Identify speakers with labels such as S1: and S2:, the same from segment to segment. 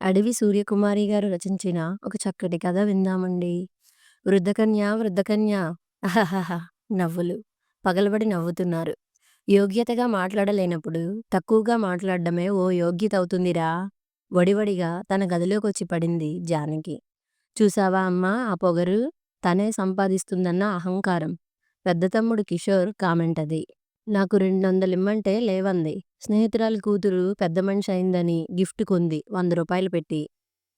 S1: అడవి సూర్యకుమారి గారు రచించిన ఒక చక్కటి కథ విందామండి. వృద్ధకన్య వృద్ధకన్య అహహహ! నవ్వులు. పగలబడి నవ్వుతున్నారు. యోగ్యతగా మాట్లాడలేనప్పుడు తక్కువగా మాట్లాడ్డమే ఓ యోగ్యత అవుతుందిరా వడివడిగా తన గదిలోకొచ్చి పడింది జానకి. చూశావా అమ్మా ఆ పొగరు? తనే సంపాదిస్తుందన్న అహంకారం. పెద్ద తమ్ముడు కిషోర్ కామెంట్ అది నాకు రెండొందలిమ్మంటే లేవంది. స్నేహితురాలి కూతురు పెద్ద మనిషి అయిందని గిఫ్ట్ కొంది వంద రూపాయలు పెట్టి.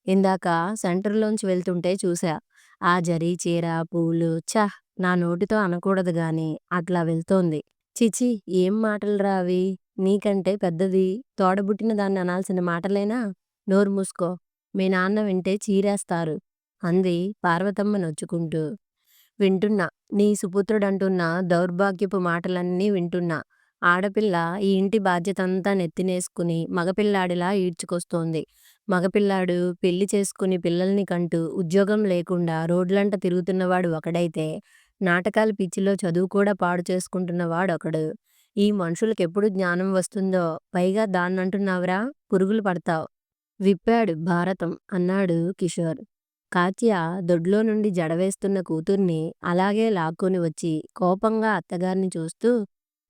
S1: ఇందాక సెంటర్లోంచి వెళ్తుంటే చూశా. ఆ జరీ చీర, పూలు ఛ! నా నోటితో అనకూడదు గాని అట్లా వెళ్తోంది. ఛీఛీ! ఏం మాటలురా అవి? నీకంటే పెద్దది, తోడబుట్టిన దాన్ని అనాల్సిన మాటలేనా? నోరు మూసుకో. మీ నాన్న వింటే చీరేస్తారు అంది పార్వతమ్మ నొచ్చుకుంటూ. వింటున్నా. నీ సుపుత్రుడంటున్న దౌర్భాగ్యపు మాటలన్నీ వింటున్నా. ఆడపిల్ల ఈ ఇంటి బాధ్యతంతా నెత్తినేసుకుని మగపిల్లాడిలా ఈడ్చుకొస్తోంది. మగపిల్లాడు పెళ్ళి చేసుకుని పిల్లల్ని కంటూ ఉద్యోగం లేకుండా రోడ్లంట తిరుగుతున్నవాడు ఒకడైతే, నాటకాల పిచ్చిలో చదువు కూడా పాడు చేసుకుంటున్న వాడొకడు. ఈ మనుషులకెప్పుడు జ్ఞానం వస్తుందో పైగా దాన్నంటున్నావురా? పురుగులు పడతావ్. విప్పాడు భారతం అన్నాడు కిషోర్. కాత్య దొడ్లో నుండి జడవేస్తున్న కూతుర్ని అలాగే లాక్కొని వచ్చి కోపంగా అత్తగారిని చూస్తూ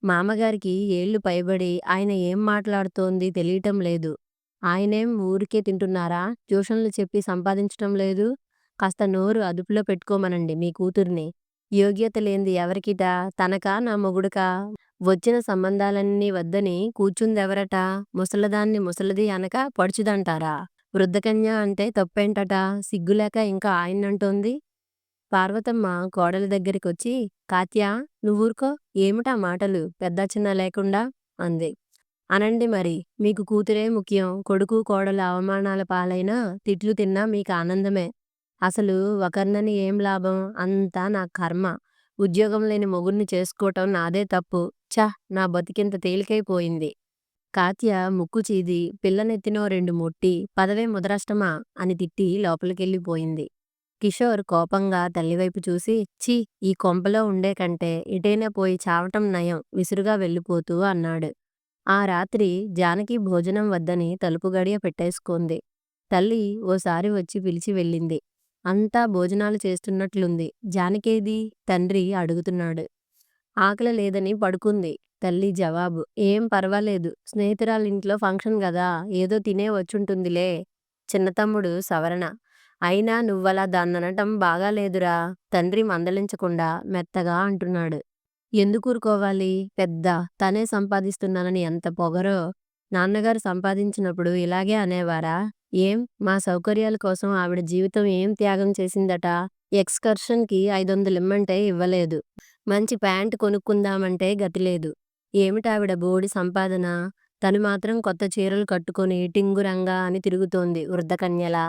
S1: మామగారికి ఏళ్ళు పైబడి ఆయన ఏం మాట్లాడుతోంది తెలియటం లేదు. ఆయనేం ఊరికే తింటున్నారా? ట్యూషన్లు చెప్పి సంపాదించటం లేదు. కాస్త నోరు అదుపులో పెట్టుకోమనండి మీ కూతుర్ని. యోగ్యత లేంది ఎవరికిట? తనకా నా మొగుడుకా? వచ్చిన సంబంధాలన్నీ వద్దని కూర్చుందెవరట? ముసలదాన్ని ముసలిది అనక పడుచుదంటారా? వృద్ధకన్య అంటే తప్పేంటట? సిగ్గులేక ఇంకా ఆయన్నంటోంది. పార్వతమ్మ కోడలి దగ్గరికొచ్చి కాత్యా! నువ్వూరుకో. ఏమిటా మాటలు పెద్ద చిన్న లేకుండా? అంది. అనండి మరి. మీకు కూతురే ముఖ్యం. కొడుకు కోడలు అవమానాల పాలైనా, తిట్లు తిన్నా మీకు ఆనందమే అసలు ఒకరినని ఏం లాభం? అంతా నా కర్మ. ఉద్యోగం లేని మొగుడిని చేసుకోవటం నాదే తప్పు. ఛ! నా బతికింత తేలికైపోయింది. కాత్య ముక్కు చీది పిల్లనెత్తినో రెండు మొట్టి పదవే ముదరష్టమా అని తిట్టి లోపలికెళ్ళిపోయింది. కిషోర్ కోపంగా తల్లివైపు చూసి ఛీ! ఈ కొంపలో ఉండే కంటే ఎటైనా పోయి చావటం నయం విసురుగా వెళ్ళిపోతూ అన్నాడు. ఆ రాత్రి జానకి భోజనం వద్దని తలుపు గడియ పెట్టేసుకుంది తల్లి ఓసారి వచ్చి పిలిచి వెళ్ళింది. అంతా భోజనాలు చేస్తున్నట్లుంది. జానకేది తండ్రి అడుగుతున్నాడు. ఆకలి లేదని పడుకుంది. తల్లి జవాబు. ఏం పర్వాలేదు. స్నేహితురాలింట్లో ఫంక్షన్ గదా ఏదో తినే వచ్చుంటుందిలే. చిన్నతమ్ముడు సవరణ. అయినా నువ్వలా దాన్ననటం బాగాలేదురా! తండ్రి మందలించకుండా మెత్తగా అంటున్నాడు. ఎందుకూరుకోవాలి? పెద్ద తనే సంపాదిస్తున్నానని ఎంత పొగరో! నాన్నగారు సంపాదించినప్పుడు ఇలాగే అనేవారా? ఏం? మా సౌకర్యాల కోసం ఆవిడ జీవితం ఏం త్యాగం చేసిందట? ఎక్స్కర్షన్కి కి ఐదొందలిమ్మంటే ఇవ్వలేదు. మంచి ప్యాంటు కొనుక్కుందామంటే గతిలేదు. ఏమిటావిడ బోడి సంపాదన? తను మాత్రం కొత్త చీరలు కట్టుకొని టింగురంగా అని తిరుగుతోంది వృద్ధకన్యలా.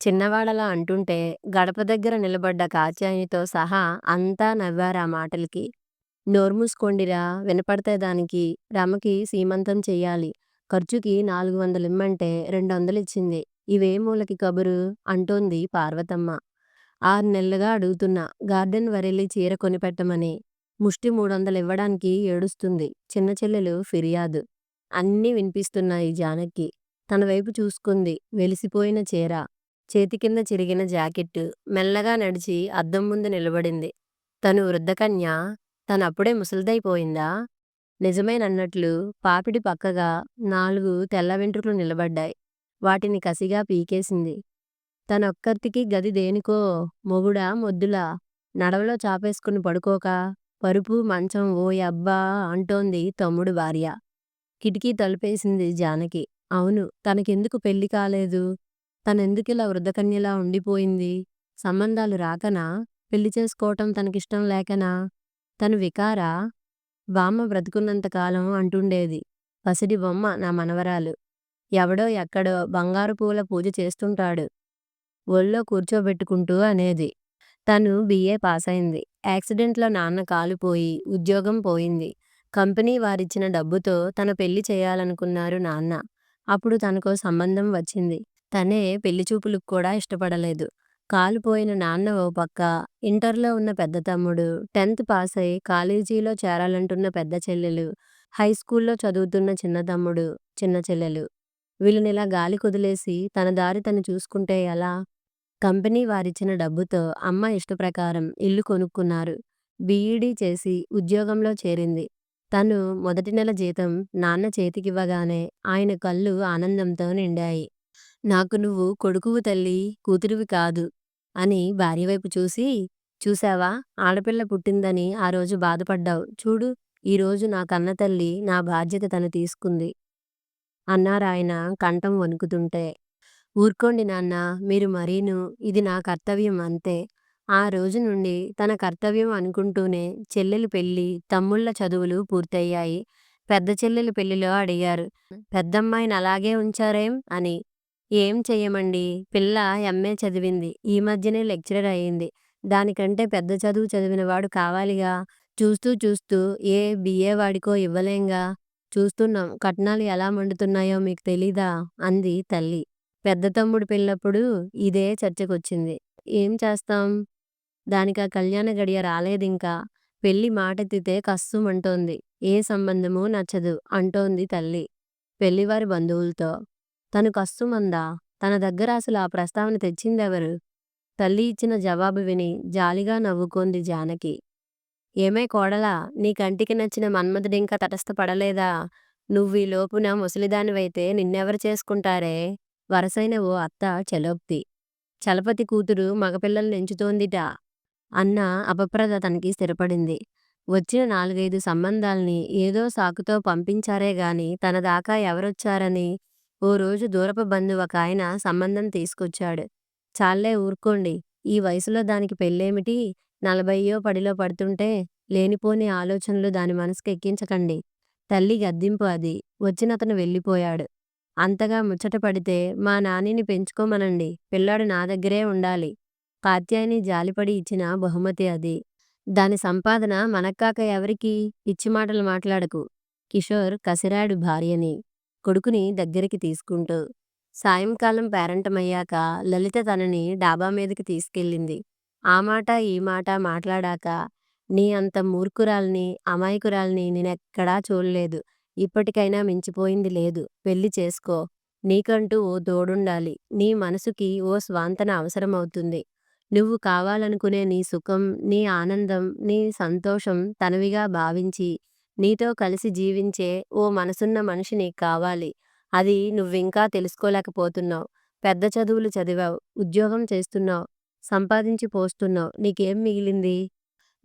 S1: చిన్నవాడలా అంటుంటే గడప దగ్గర నిలబడ్డ కాత్యాయనితో సహా అంతా నవ్వారా మాటలకి. నోర్మూసుకోండిరా! వినపడతే దానికి. రమకి సీమంతం చెయ్యాలి. ఖర్చుకి నాలుగు వందలిమ్మంటే రెండొందలిచ్చింది. ఇవే మూలకి కబురు? అంటోంది పార్వతమ్మ. ఆర్నెల్లుగా అడుగుతున్నా గార్డెన్ వరెలి చీర కొనిపెట్టమని. ముష్టి మూడొందలివ్వడానికి ఏడుస్తుంది. చిన్న చెల్లెలు ఫిర్యాదు. అన్నీ విన్పిస్తున్నాయి జానక్కి. తనవైపు చూసుకుంది వెలిసిపోయిన చీర. చేతికింద చిరిగిన జాకెట్టు. మెల్లగా నడిచి అద్దం ముందు నిలబడింది. తను వృద్ధకన్య? తనప్పుడే ముసలిదైపోయిందా నిజమేనన్నట్లు పాపిడి పక్కగా నాలుగు తెల్ల వెంట్రుకలు నిలబడ్డాయి. వాటిని కసిగా పీకేసింది. తనొక్కర్తికి గది దేనికో? మొగుడా మొద్దులా? నడవలో చాపేసుకుని పడుకోక? పరుపు మంచం ఓయబ్బా అంటోంది తమ్ముడు భార్య. కిటికీ తలుపేసింది జానకి. అవును. తనకెందుకు పెళ్ళి కాలేదు? తనెందుకిలా వృద్ధకన్యలా ఉండిపోయింది? సంబంధాలు రాకనా? పెళ్ళి చేసుకోవటం తనకిష్టం లేకనా? తను వికారా? బామ్మ బ్రతికున్నంతకాలం అంటుండేది. పసిడి బొమ్మ నా మనవరాలు. ఎవడో ఎక్కడో బంగారు పూల పూజ చేస్తుంటాడు. ఒళ్ళో కూర్చోబెట్టుకుంటూ అనేది. తను బీఏ ఏ. పాసైంది. యాక్సిడెంట్లో నాన్న కాలుపోయి ఉద్యోగం పోయింది. కంపెనీ వారిచ్చిన డబ్బుతో తన పెళ్ళి చెయ్యాలనుకున్నారు నాన్న. అప్పుడు తనకో సంబంధం వచ్చింది. తనే పెళ్ళిచూపులకు కూడా ఇష్టపడలేదు. కాలుపోయిన నాన్న ఓ పక్క, ఇంటర్లో ఉన్న పెద్ద తమ్ముడు, టెన్త్ పాసై కాలేజీలో చేరాలంటున్న పెద్ద చెల్లెలు, హైస్కూల్లో చదువుతున్న చిన్న తమ్ముడు, చిన్న చెల్లెలు. వీళ్ళనిలా గాలికొదిలేసి తన దారి తను చూసుకుంటే ఎలా? కంపెనీ వారిచ్చిన డబ్బుతో అమ్మ ఇష్టప్రకారం ఇల్లు కొనుక్కున్నారు. బీఈడీ చేసి ఉద్యోగంలో చేరింది. తను మొదటి నెల జీతం నాన్న చేతికివ్వగానే ఆయన కళ్ళు ఆనందంతో నిండాయి. నాకు నువ్వు కొడుకువు తల్లీ, కూతురివి కాదు అని భార్యవైపు చూసి, చూశావా ఆడపిల్ల పుట్టిందని ఆ రోజు బాధపడ్డావు. చూడు ఈరోజు నా కన్నతల్లి నా బాధ్యత తను తీసుకుంది. అన్నారాయన కంఠం వణుకుతుంటే. ఊరుకోండి నాన్నా మీరు మరీను ఇది నా కర్తవ్యం అంతే. ఆ రోజు నుండి తన కర్తవ్యం అనుకుంటూనే చెల్లెలి పెళ్ళి, తమ్ముళ్ళ చదువులు పూర్తయ్యాయి. పెద్ద చెల్లెలి పెళ్ళిలో అడిగారు. పెద్దమ్మాయిని అలాగే ఉంచారేం? అని. ఏం చెయ్యమండీ పిల్ల ఎంఏ చదివింది. ఈ మధ్యనే లెక్చరర్ అయింది. దానికంటే పెద్ద చదువు చదివినవాడు కావాలిగా. చూస్తూ చూస్తూ ఏ బిఏ వాడికో ఇవ్వలేంగా. చూస్తున్నాం కట్నాలు ఎలా మండుతున్నాయో మీకు తెలీదా? అంది తల్లి. పెద్ద తమ్ముడు పెళ్ళప్పుడు ఇదే చర్చకొచ్చింది. ఏం చేస్తాం? దానికా కళ్యాణ గడియ రాలేదింకా. పెళ్ళి మాటెత్తితే కస్సుమంటోంది. ఏ సంబంధమూ నచ్చదు అంటోంది తల్లి. పెళ్ళివారి బంధువుల్తో. తను కస్సుమందా? తన దగ్గర అసలు ఆ ప్రస్తావన తెచ్చిందెవరు? తల్లి ఇచ్చిన జవాబు విని జాలిగా నవ్వుకోంది జానకి. ఏమే కోడలా నీ కంటికి నచ్చిన మన్మథుడింకా తటస్థపడలేదా? నువ్వీలోపున ముసలిదానివైతే నిన్నెవరు చేసుకుంటారే? వరసైన ఓ అత్త చలోక్తి. చలపతి కూతురు మగపిల్లల్నెంచుతోందిట అన్న అపప్రద తనకి స్థిరపడింది. వచ్చిన నాలుగైదు సంబంధాల్ని ఏదో సాకుతో పంపించారేగాని తనదాకా ఎవరొచ్చారని ఓ రోజు దూరపు బందు ఒక ఆయన సంబంధం తీసుకొచ్చాడు. చాల్లే ఊరుకోండి ఈ వయసులో దానికి పెళ్ళేమిటి? నలభయ్యో పడిలో పడుతుంటే లేనిపోని ఆలోచనలు దాని మనసుకెక్కించకండి. తల్లి గద్దింపు అది. వచ్చినతను వెళ్ళిపోయాడు. అంతగా ముచ్చటపడితే మా నానిని పెంచుకోమనండి. పిల్లాడు నా దగ్గరే ఉండాలి. కాత్యాయని జాలిపడి ఇచ్చిన బహుమతి అది. దాని సంపాదన మనక్కాక ఎవరికి? పిచ్చిమాటలు మాట్లాడకు. కిషోర్ కసిరాడు భార్యని. కొడుకుని దగ్గరికి తీసుకుంటూ. సాయంకాలం పేరంటమయ్యాక లలిత తనని డాబా మీదకి తీసుకెళ్ళింది. ఆ మాట ఈ మాట మాట్లాడాక నీ అంత మూర్ఖురాల్ని, అమాయకురాల్ని నేనెక్కడా చూడలేదు ఇప్పటికైనా మించిపోయింది లేదు. పెళ్ళి చేసుకో. నీకంటూ ఓ తోడుండాలి. నీ మనసుకి ఓ స్వాంతన అవసరమవుతుంది. నువ్వు కావాలనుకునే నీ సుఖం, నీ ఆనందం, నీ సంతోషం తనవిగా భావించి, నీతో కలిసి జీవించే ఓ మనసున్న మనిషి నీక్కావాలి. అది నువ్వింకా తెలుసుకోలేకపోతున్నావ్. పెద్ద చదువులు చదివావు ఉద్యోగం చేస్తున్నావు సంపాదించి పోస్తున్నావు నీకేం మిగిలింది?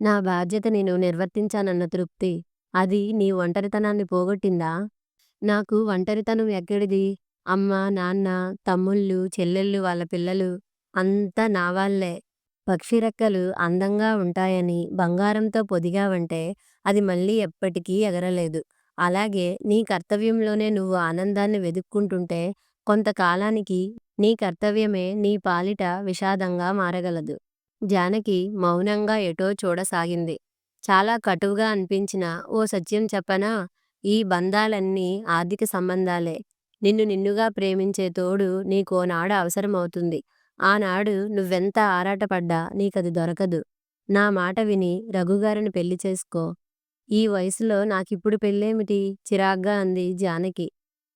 S1: నా బాధ్యత నేను నిర్వర్తించానన్న తృప్తి. అది నీ ఒంటరితనాన్ని పోగొట్టిందా? నాకు ఒంటరితనం ఎక్కడిది? అమ్మ, నాన్న, తమ్ముళ్ళు, చెల్లెళ్ళు వాళ్ళ పిల్లలు అంతా నావాళ్ళే. పక్షి రెక్కలు అందంగా ఉంటాయని బంగారంతో పొదిగావంటే అది మళ్ళీ ఎప్పటికీ ఎగరలేదు. అలాగే నీ కర్తవ్యంలోనే నువ్వు ఆనందాన్ని వెదుక్కుంటుంటే కొంతకాలానికి నీ కర్తవ్యమే నీ పాలిట విషాదంగా మారగలదు. జానకి మౌనంగా ఎటో చూడసాగింది. చాలా కటువుగా అనిపించిన ఓ సత్యం చెప్పనా? ఈ బంధాలన్నీ ఆర్థిక సంబంధాలే. నిన్ను నిన్నుగా ప్రేమించే తోడు నీకోనాడు అవసరమవుతుంది. ఆనాడు నువ్వెంత ఆరాటపడ్డా నీకది దొరకదు. నా మాట విని రఘుగారిని పెళ్ళి చేసుకో. ఈ వయసులో నాకిప్పుడు పెళ్ళేమిటి? చిరాగ్గా అంది జానకి.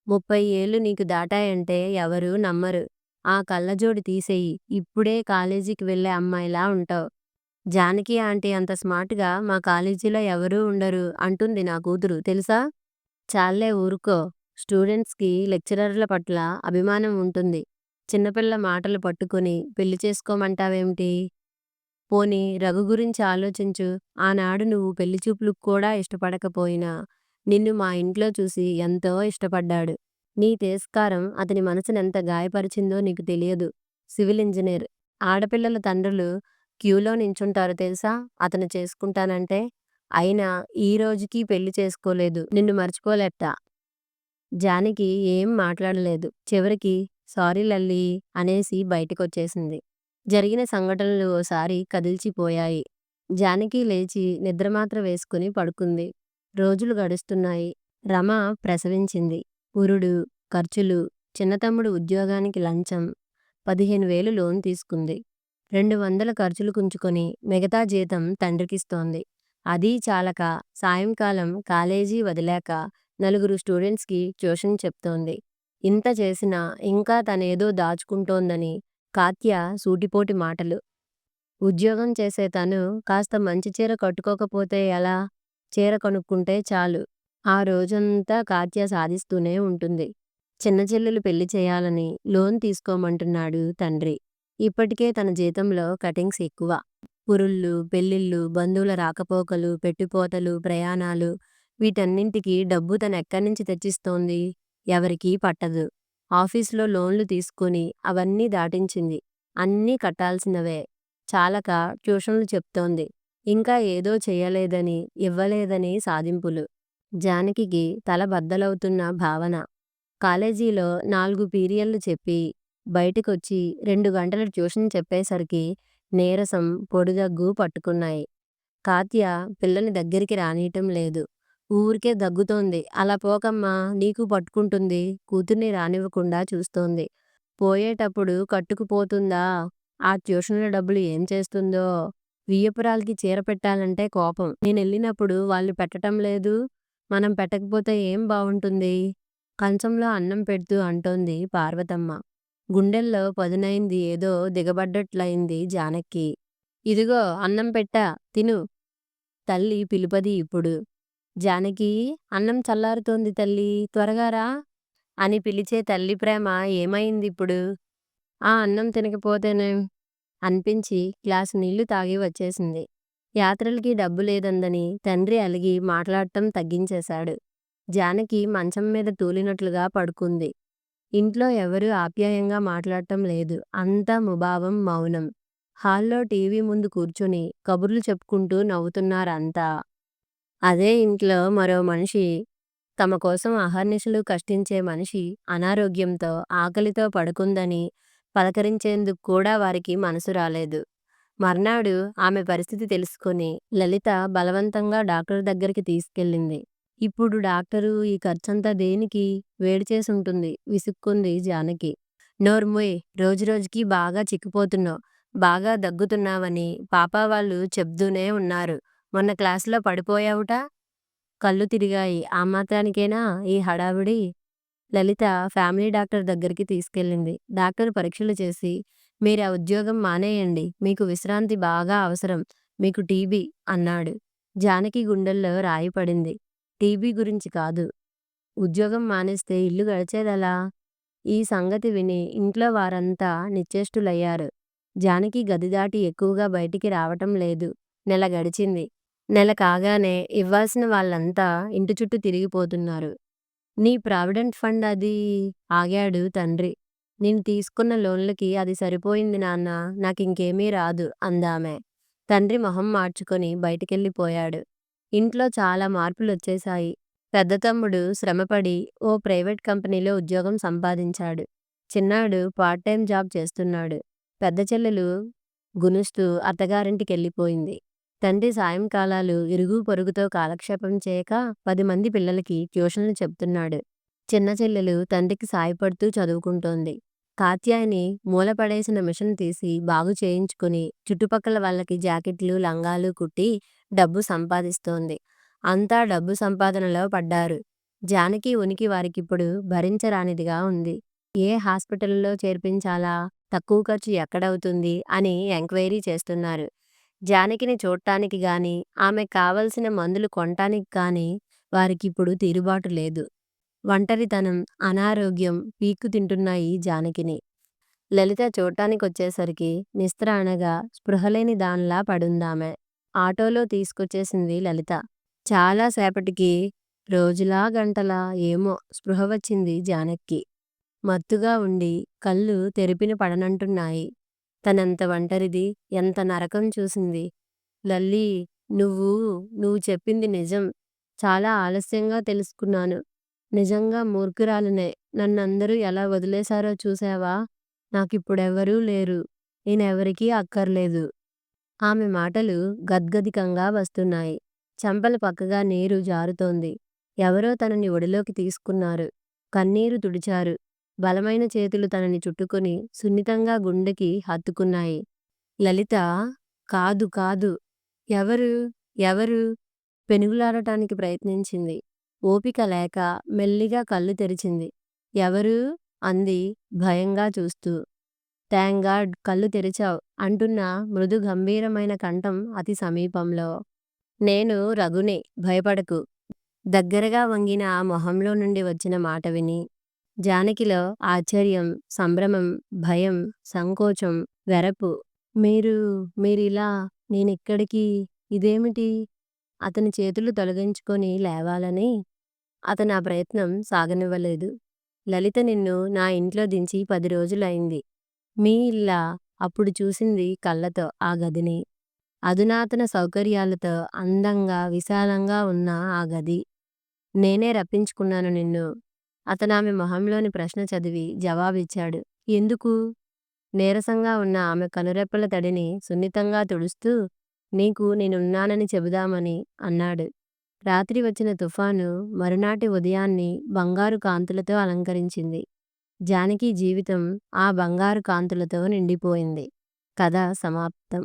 S1: ముప్పై ఏళ్ళు నీకు దాటాయంటే ఎవరూ నమ్మరు. ఆ కళ్ళజోడు తీసెయ్యి. ఇప్పుడే కాలేజీకి వెళ్ళే అమ్మాయిలా ఉంటావ్. జానకి ఆంటీ అంత స్మార్ట్గా మా కాలేజీలో ఎవరూ ఉండరు అంటుంది నా కూతురు తెలుసా? చాల్లే ఊరుకో. స్టూడెంట్స్కి లెక్చరర్ల పట్ల అభిమానం ఉంటుంది. చిన్నపిల్ల మాటలు పట్టుకుని పెళ్ళి చేసుకోమంటావేమిటి? పోనీ రఘు గురించి ఆలోచించు. ఆనాడు నువ్వు పెళ్ళిచూపులకు కూడా ఇష్టపడకపోయినా నిన్ను మా ఇంట్లో చూసి ఎంతో ఇష్టపడ్డాడు. నీ తిరస్కారం అతని మనసునెంత గాయపరిచిందో నీకు తెలియదు. Civil engineer. ఆడపిల్లల తండ్రులు క్యూలో నించుంటారు తెలుసా అతను చేసుకుంటానంటే? అయినా ఈ రోజుకి పెళ్ళి చేసుకోలేదు. నిన్ను మర్చిపోలేట జానకి ఏం మాట్లాడలేదు. చివరికి సారీ లల్లి అనేసి బయటికొచ్చేసింది. జరిగిన సంఘటనలు ఓసారి కదిల్చిపోయాయి. జానకి లేచి నిద్రమాత్ర వేసుకుని పడుకుంది. రోజులు గడుస్తున్నాయి. రమ ప్రసవించింది. పురుడు, ఖర్చులు, చిన్నతమ్ముడు ఉద్యోగానికి లంచం, పదిహేను వేలు లోన్ తీసుకుంది. రెండు వందల ఖర్చులు కుంచుకొని మిగతా జీతం తండ్రికిస్తోంది. అదీ చాలక సాయంకాలం కాలేజీ వదిలాక నలుగురు స్టూడెంట్స్కి ట్యూషన్ చెప్తోంది. ఇంత చేసినా ఇంకా తనేదో దాచుకుంటోందని కాత్య సూటిపోటి మాటలు. ఉద్యోగం చేసే తను కాస్త మంచి చీర కట్టుకోకపోతే ఎలా? చీర కొనుక్కుంటే చాలు. ఆ రోజంతా కాత్య సాధిస్తూనే ఉంటుంది. చిన్న చెల్లెలు పెళ్ళి చేయాలని లోన్ తీసుకోమంటున్నాడు తండ్రి. ఇప్పటికే తన జీతంలో కటింగ్స్ ఎక్కువ. పురుళ్ళు, పెళ్ళిళ్ళు, బంధువుల రాకపోకలు, పెట్టుపోతలు, ప్రయాణాలు వీటన్నింటికీ డబ్బు తనెక్కడ్నించి తెచ్చిస్తోంది? ఎవరికీ పట్టదు. ఆఫీసులో లోన్లు తీసుకుని అవన్నీ దాటించింది. అన్నీ కట్టాల్సినవే. చాలక ట్యూషన్లు చెప్తోంది. ఇంకా ఏదో చెయ్యలేదని, ఇవ్వలేదని సాధింపులు. జానకికి తల బద్దలవుతున్న భావన. కాలేజీలో నాలుగు పీరియడ్లు చెప్పి, బయటికొచ్చి రెండు గంటలు ట్యూషన్ చెప్పేసరికి నీరసం, పొడిదగ్గు పట్టుకున్నాయి. కాత్య పిల్లని దగ్గరికి రానీయటం లేదు. ఊరికే దగ్గుతోంది. అలా పోకమ్మా! నీకూ పట్టుకుంటుంది. కూతుర్ని రానివ్వకుండా చూస్తోంది. పోయేటప్పుడు కట్టుకుపోతుందా? ఆ ట్యూషన్ల డబ్బులు ఏం చేస్తుందో? వియ్యపురాలికి చీర పెట్టాలంటే కోపం. నేనెళ్ళినప్పుడు వాళ్ళు పెట్టటం లేదు. మనం పెట్టకపోతే ఏం బావుంటుంది? కంచంలో అన్నం పెడ్తూ అంటోంది పార్వతమ్మ. గుండెల్లో పదునైంది ఏదో దిగబడ్డట్లయింది జానక్కి. ఇదిగో అన్నం పెట్టా తిను. తల్లి పిలుపది ఇప్పుడు. జానకి అన్నం చల్లారుతోంది తల్లీ! త్వరగా రా! అని పిలిచే తల్లి ప్రేమ ఏమయిందిప్పుడు? ఆ అన్నం తినకపోతేనేం? అనిపించి గ్లాసు నీళ్ళు తాగి వచ్చేసింది. యాత్రలకి డబ్బు లేదందని తండ్రి అలిగి మాట్లాడటం తగ్గించేశాడు. జానకి మంచం మీద తూలినట్లుగా పడుకుంది. ఇంట్లో ఎవరూ ఆప్యాయంగా మాట్లాడటం లేదు. అంతా ముభావం, మౌనం. హాల్లో టీవీ ముందు కూర్చుని కబుర్లు చెప్పుకుంటూ నవ్వుతున్నారంతా. అదే ఇంట్లో మరో మనిషి తమ కోసం అహర్నిశలు కష్టించే మనిషి అనారోగ్యంతో, ఆకలితో పడుకుందని పలకరించేందుకు కూడా వారికి మనసు రాలేదు. మర్నాడు ఆమె పరిస్థితి తెలుసుకుని లలిత బలవంతంగా డాక్టరు దగ్గరికి తీసుకెళ్ళింది. ఇప్పుడు డాక్టరు ఈ ఖర్చంతా దేనికి? వేడిచేసుంటుంది విసుక్కుంది జానకి. నోర్ముయ్ రోజురోజుకీ బాగా చిక్కిపోతున్నావ్. బాగా దగ్గుతున్నావని పాపావాళ్ళు చెప్తూనే ఉన్నారు. మొన్న క్లాసులో పడిపోయావుట? కళ్ళు తిరిగాయి. ఆ మాత్రానికేనా ఈ హడావుడి? లలిత ఫ్యామిలీ డాక్టర్ దగ్గరికి తీసుకెళ్ళింది. డాక్టరు పరీక్షలు చేసి మీరా ఉద్యోగం మానేయండి. మీకు విశ్రాంతి బాగా అవసరం. మీకు టీబీ అన్నాడు. జానకి గుండెల్లో రాయి పడింది. టీబీ గురించి కాదు. ఉద్యోగం మానేస్తే ఇల్లు గడిచేదెలా? ఈ సంగతి విని ఇంట్లో వారంతా నిశ్చేష్టులయ్యారు. జానకి గదిదాటి ఎక్కువగా బయటికి రావటం లేదు. నెల గడిచింది. నెల కాగానే ఇవ్వాల్సిన వాళ్ళంతా ఇంటి చుట్టూ తిరిగిపోతున్నారు. నీ ప్రావిడెంట్ ఫండ్ అదీ? ఆగాడు తండ్రి. నేను తీసుకున్న లోన్లకి అది సరిపోయింది నాన్నా! నాకింకేమీ రాదు అందామె. తండ్రి మొహం మార్చుకుని బయటికెళ్ళిపోయాడు. ఇంట్లో చాలా మార్పులు వచ్చేశాయి. పెద్ద తమ్ముడు శ్రమపడి ఓ ప్రైవేట్ కంపెనీలో ఉద్యోగం సంపాదించాడు. చిన్నాడు పార్ట్ టైం జాబ్ చేస్తున్నాడు. పెద్ద చెల్లెలు గునుస్తూ అత్తగారింటికెళ్ళిపోయింది. తండ్రి సాయంకాలాలు ఇరుగూ పొరుగుతో కాలక్షేపం చేయక పదిమంది పిల్లలకి ట్యూషన్లు చెప్తున్నాడు. చిన్న చెల్లెలు తండ్రికి సాయపడుతూ చదువుకుంటోంది. కాత్యాయని మూలపడేసిన మిషన్ తీసి బాగు చేయించుకుని చుట్టుపక్కల వాళ్ళకి జాకెట్లు, లంగాలు కుట్టి డబ్బు సంపాదిస్తోంది. అంతా డబ్బు సంపాదనలో పడ్డారు. జానకి ఉనికి వారికిప్పుడు భరించరానిదిగా ఉంది. ఏ హాస్పిటల్లో చేర్పించాలా? తక్కువ ఖర్చు ఎక్కడవుతుంది? అని ఎంక్వైరీ చేస్తున్నారు. జానకిని చూడటానికి గాని, ఆమె కావలసిన మందులు కొంటానికి కానీ వారికిప్పుడు తీరుబాటు లేదు. ఒంటరితనం, అనారోగ్యం పీక్కు తింటున్నాయి జానకిని. లలిత చూట్టానికొచ్చేసరికి నిస్త్రాణగా, స్పృహలేని దానిలా పడుందామె. ఆటోలో తీసుకొచ్చేసింది లలిత. చాలా సేపటికి రోజులా గంటలా ఏమో స్పృహ వచ్చింది జానక్కి. మత్తుగా ఉండి కళ్ళు తెరిపిన పడనంటున్నాయి. తనెంత ఒంటరిది, ఎంత నరకం చూసింది. లల్లీ! నువ్వు నువ్వు చెప్పింది నిజం. చాలా ఆలస్యంగా తెలుసుకున్నాను. నిజంగా మూర్ఖురాలినే. నన్నందరూ ఎలా వదిలేశారో చూశావా? నాకిప్పుడెవరూ లేరు. నేనెవరికీ అక్కర్లేదు. ఆమె మాటలు గద్గదికంగా వస్తున్నాయి. చెంపల పక్కగా నీరు జారుతోంది. ఎవరో తనని ఒడిలోకి తీసుకున్నారు. కన్నీరు తుడిచారు. బలమైన చేతులు తనని చుట్టుకుని సున్నితంగా గుండెకి హత్తుకున్నాయి. లలితా! కాదు కాదు. ఎవరు? ఎవరు? పెనుగులాడటానికి ప్రయత్నించింది. ఓపిక లేక మెల్లిగా కళ్ళు తెరిచింది. ఎవరు? అంది భయంగా చూస్తూ. థాంక్ కళ్ళు తెరిచావ్ అంటున్న మృదు గంభీరమైన కంఠం అతి సమీపంలో. నేను రఘునే భయపడకు. దగ్గరగా వంగిన ఆ మొహంలో నుండి వచ్చిన మాట విని జానకిలో ఆశ్చర్యం, సంభ్రమం, భయం, సంకోచం, వెరపు. మీరు మీరిలా నేనిక్కడికి ఇదేమిటి? అతని చేతులు తొలగించుకొని లేవాలని అతనా ప్రయత్నం సాగనివ్వలేదు. లలిత నిన్ను నా ఇంట్లో దించి పది రోజులైంది. మీ ఇల్లా? అప్పుడు చూసింది కళ్ళతో ఆ గదిని. అధునాతన సౌకర్యాలతో అందంగా, విశాలంగా ఉన్న ఆ గది. నేనే రప్పించుకున్నాను నిన్ను. అతనామె మొహంలోని ప్రశ్న చదివి జవాబిచ్చాడు. ఎందుకు? నీరసంగా ఉన్న ఆమె కనురెప్పల తడిని సున్నితంగా తుడుస్తూ నీకు నేనున్నానని చెబుదామని అన్నాడు. రాత్రి వచ్చిన తుఫాను మరునాటి ఉదయాన్ని బంగారు కాంతులతో అలంకరించింది. జానకి జీవితం ఆ బంగారు కాంతులతో నిండిపోయింది. కథ సమాప్తం